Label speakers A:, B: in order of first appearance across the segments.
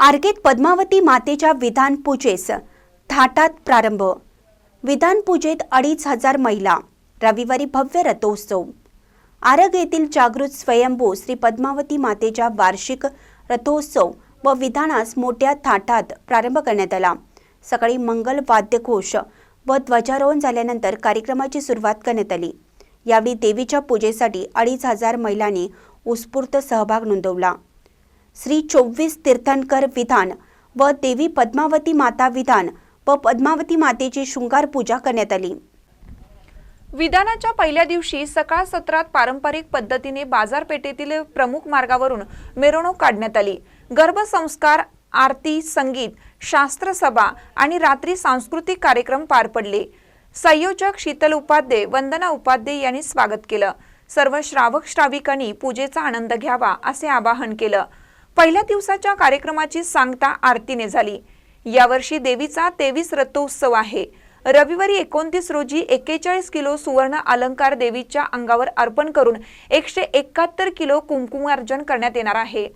A: आर्गेत पद्मावती मातेच्या विधान पूजेस. थाटात प्रारंभ. विधान पूजेत अडीच हजार महिला. रविवारी भव्य रथोत्सव. आरग येथील जागृत स्वयंभू श्री पद्मावती मातेच्या वार्षिक रथोत्सव व विधानास मोठ्या थाटात प्रारंभ करण्यात आला. सकाळी मंगल वाद्यघोष व ध्वजारोहण झाल्यानंतर कार्यक्रमाची सुरुवात करण्यात आली. यावेळी देवीच्या पूजेसाठी अडीच हजार महिलांनी उत्स्फूर्त सहभाग नोंदवला. श्री चोवीस तीर्थंकर विधान व देवी पद्मावती माता विधान व पद्मावती मातेची शृंगार पूजा करण्यात आली.
B: विधानाच्या पहिल्या दिवशी सकाळ सत्रात पारंपरिक पद्धतीने बाजारपेठेतील प्रमुख मार्गावरून मिरवणूक काढण्यात आली. गर्भसंस्कार आरती संगीत शास्त्रसभा आणि रात्री सांस्कृतिक कार्यक्रम पार पडले. संयोजक शीतल उपाध्ये वंदना उपाध्ये यांनी स्वागत केलं. सर्व श्रावक श्राविकांनी पूजेचा आनंद घ्यावा असे आवाहन केलं. पहिल्या दिवसाच्या कार्यक्रमाची सांगता आरतीने झाली. यावर्षी देवीचा तेवीस रथोत्सव आहे. रविवारी एकोणतीस रोजी एक्केचाळीस किलो सुवर्ण अलंकार देवीच्या अंगावर अर्पण करून एकशे एकाहत्तर किलो कुंकुमार्जन करण्यात येणार आहे.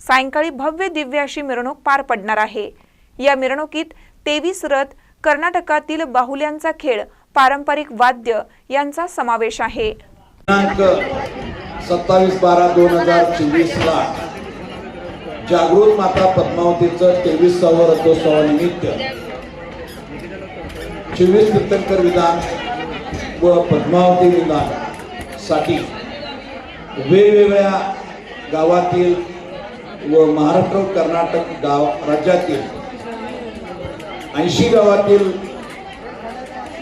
B: सायंकाळी भव्य दिव्य अशी मिरवणूक पार पडणार आहे. या मिरवणुकीत तेवीस रथ कर्नाटकातील बाहुल्यांचा खेळ पारंपरिक वाद्य यांचा समावेश आहे.
C: सत्तावीस बारा दोन हजार चोवीस ला जागृत माता पद्मावतीचं तेवीसावं रथोत्सवानिमित्त चोवीस तीर्थंकर विधान व पद्मावती विधानसाठी वेगवेगळ्या गावातील व महाराष्ट्र कर्नाटक गाव राज्यातील ऐंशी गावातील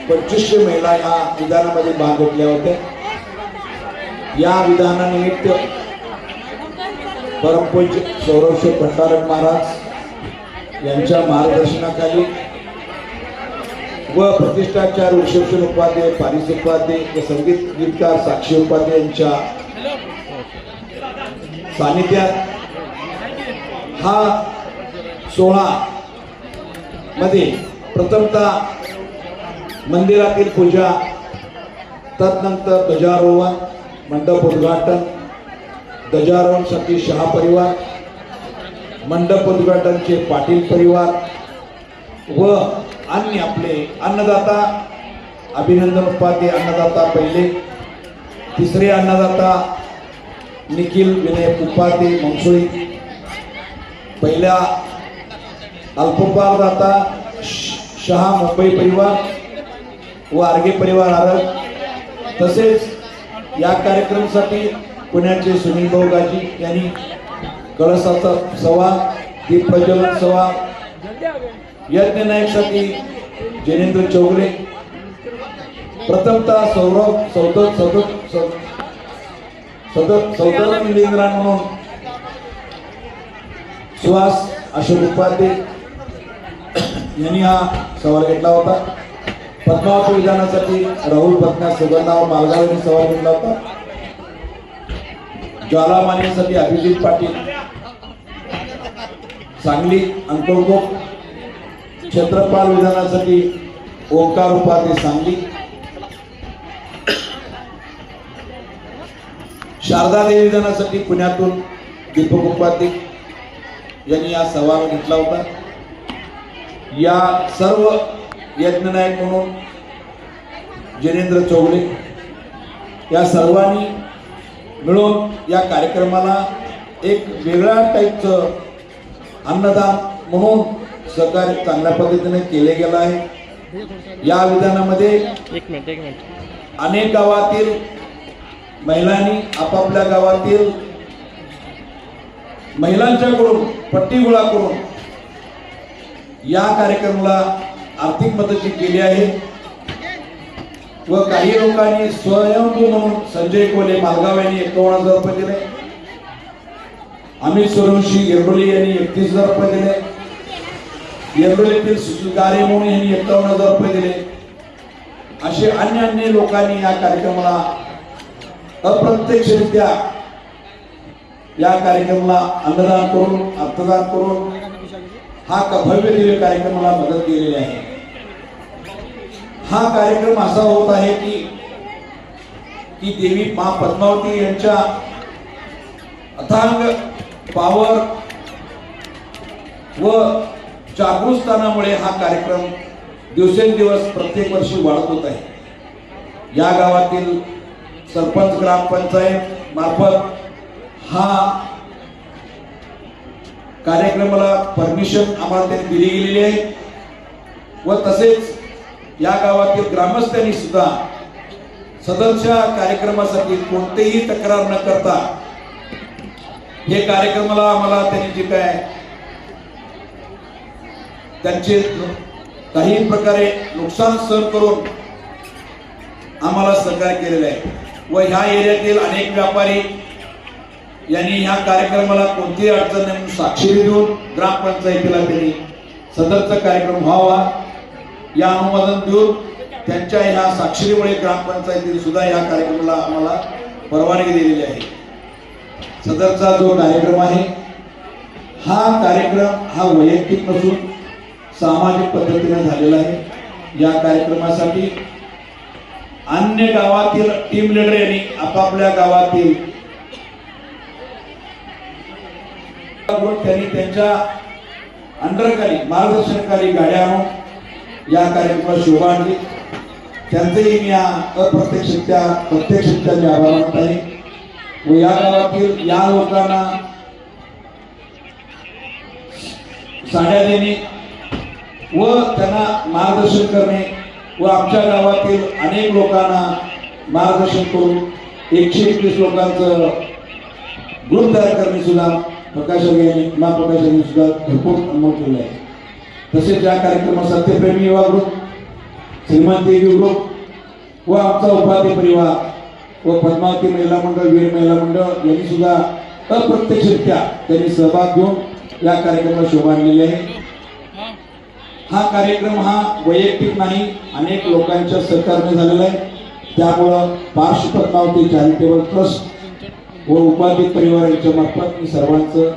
C: पंचवीसशे महिला या विधानामध्ये भाग घेतल्या होत्या. या विधानानिमित्त परमपूज सौरवशे भंडारक महाराज यांच्या मार्गदर्शनाखाली व प्रतिष्ठाचार रिसेप्शन उपाध्ये पारिस उपाध्ये व संगीत गीतकार साक्षी उपाध्ये यांच्या सानिध्यात हा सोहळा मध्ये प्रथमतः मंदिरातील पूजा तदनंतर ध्वजारोहण मंडप उद्घाटन ध्वजारोहणसाठी शहा परिवार मंडप उद्घाटनचे पाटील परिवार व अन्य आपले अन्नदाता अभिनंदन उपाध्ये अन्नदाता पहिले तिसरे अन्नदाता निखिल विनय उपाध्ये मंसुळी पहिल्या अल्पोपारदाता श- शहा मुंबई परिवार व आर्गे परिवार आरग. तसेच या कार्यक्रमासाठी पुण्याचे सुनील भाऊ गाजी यांनी कळसाचा सवा दीप प्रज्वलन सवा यज्ञ नायकसाठी जैनेंद्र चौगले प्रथमतः सौरभ सौदत सौदत सदत सौदत निलेंद्रा म्हणून सुहास अशोक उपाध्ये यांनी हा सवाल घेतला होता. पद्मावती विधानासाठी राहुल पत्ना सुगंधाव मालगाव यांनी सवाल घेतला होता. ज्वालामानेसाठी अभिजित पाटील. सांगली अंकलकोट छत्रपाल विधानासाठी ओंकार उपाध्ये सांगली. शारदा देवी विधानासाठी पुण्यातून दीपक उपाध्ये यांनी हा सवाल घेतला होता. या सर्व यज्ञनायक म्हणून जिनेंद्र चौगले या सर्वांनी मिळून या कार्यक्रमाला एक वेगळ्या टाईपचं अन्नदान म्हणून सहकार्य चांगल्या पद्धतीने केले गेलं आहे. या विधानामध्ये
D: एक मिनिट एक मिनिट.
C: अनेक गावातील महिलांनी आपापल्या गावातील महिलांच्याकडून पट्टी गोळा करून या कार्यक्रमाला आर्थिक मदत केली आहे. व काही लोकांनी स्वयंभू म्हणून संजय कोले मालगाव यांनी एकावन्न हजार रुपये दिले. अमित सुरवंशी येरडोली यांनी एकतीस हजार रुपये दिले. येरडोलीतील सुशील गारे म्हणून यांनी एकावन्न हजार रुपये दिले. असे अन्य अन्य लोकांनी या कार्यक्रमाला अप्रत्यक्षरित्या या कार्यक्रमाला अन्नदान करून अर्थदान करून हा भव्य दिव्य कार्यक्रमाला मदत केलेली आहे. हा कार्यक्रम असा होत आहे की की देवी मा पद्मावती यांच्या अथांग पावर व जागृतस्थानामुळे हा कार्यक्रम दिवसेंदिवस प्रत्येक वर्षी वाढत होत आहे. या गावातील सरपंच ग्रामपंचायत मार्फत हा कार्यक्रमाला परमिशन आम्हाला त्यांनी दिली गेलेली आहे व तसेच या गावातील ग्रामस्थांनी सुद्धा सदरच्या कार्यक्रमासाठी कोणतेही तक्रार न करता हे कार्यक्रमाला आम्हाला त्यांनी जे काय त्यांचे काही प्रकारे नुकसान सहन करून आम्हाला सहकार्य केलेलं आहे. व ह्या एरियातील अनेक व्यापारी यांनी ह्या कार्यक्रमाला कोणतीही अडचण नाही साक्षी साक्षरी देऊन ग्रामपंचायतीला त्यांनी सदरचा कार्यक्रम व्हावा. या अनुमोदन देऊन त्यांच्या ह्या साक्षरीमुळे ग्रामपंचायतीने सुद्धा या कार्यक्रमाला आम्हाला परवानगी दिलेली आहे. सदरचा जो कार्यक्रम आहे हा कार्यक्रम हा वैयक्तिक नसून सामाजिक पद्धतीने झालेला आहे. या कार्यक्रमासाठी अन्य गावातील टीम लिडर यांनी आपापल्या गावातील त्यांनी त्यांच्या अंडरकारी मार्गदर्शनकारी गाड्या आणून या कार्यक्रमाला शोभा आणली. त्यांचेही मी या अप्रत्यक्षरित्या प्रत्यक्षरित्या मी आभार मानत आहे. व या गावातील या लोकांना साड्या देणे व त्यांना मार्गदर्शन करणे व आमच्या गावातील अनेक लोकांना मार्गदर्शन करून एकशे एकवीस लोकांचं ग्रुप तयार करणे सुद्धा प्रकाश यांनी मा यांनी सुद्धा भरपूर अनुभव केला आहे. तसेच या कार्यक्रमात सत्यप्रेमी युवा ग्रुप श्रीमंत देवी ग्रुप व आमचा उपाधि परिवार व पद्मावती महिला मंडळ वीर महिला मंडळ यांनी सुद्धा अप्रत्यक्षरित्या त्यांनी सहभाग घेऊन या कार्यक्रमाला शोभा आणलेली आहे. हा कार्यक्रम हा वैयक्तिक नाही अनेक लोकांच्या सहकार्याने झालेला आहे. त्यामुळं पार्श्व पद्मावती चॅरिटेबल ट्रस्ट व उपाधि परिवार यांच्या मार्फत मी सर्वांचं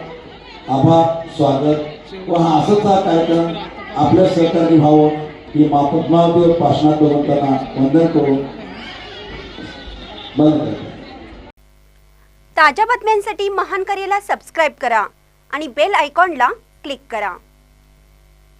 C: आभार स्वागत व हा असंच हा कार्यक्रम आपल्या सहकारी व्हावं ही मा पद्मावतीवर पाषणात भगवंतांना वंदन करून. बंद करतो.
A: ताज्या बातम्यांसाठी महान करेला सबस्क्राईब करा आणि बेल आयकॉनला क्लिक करा.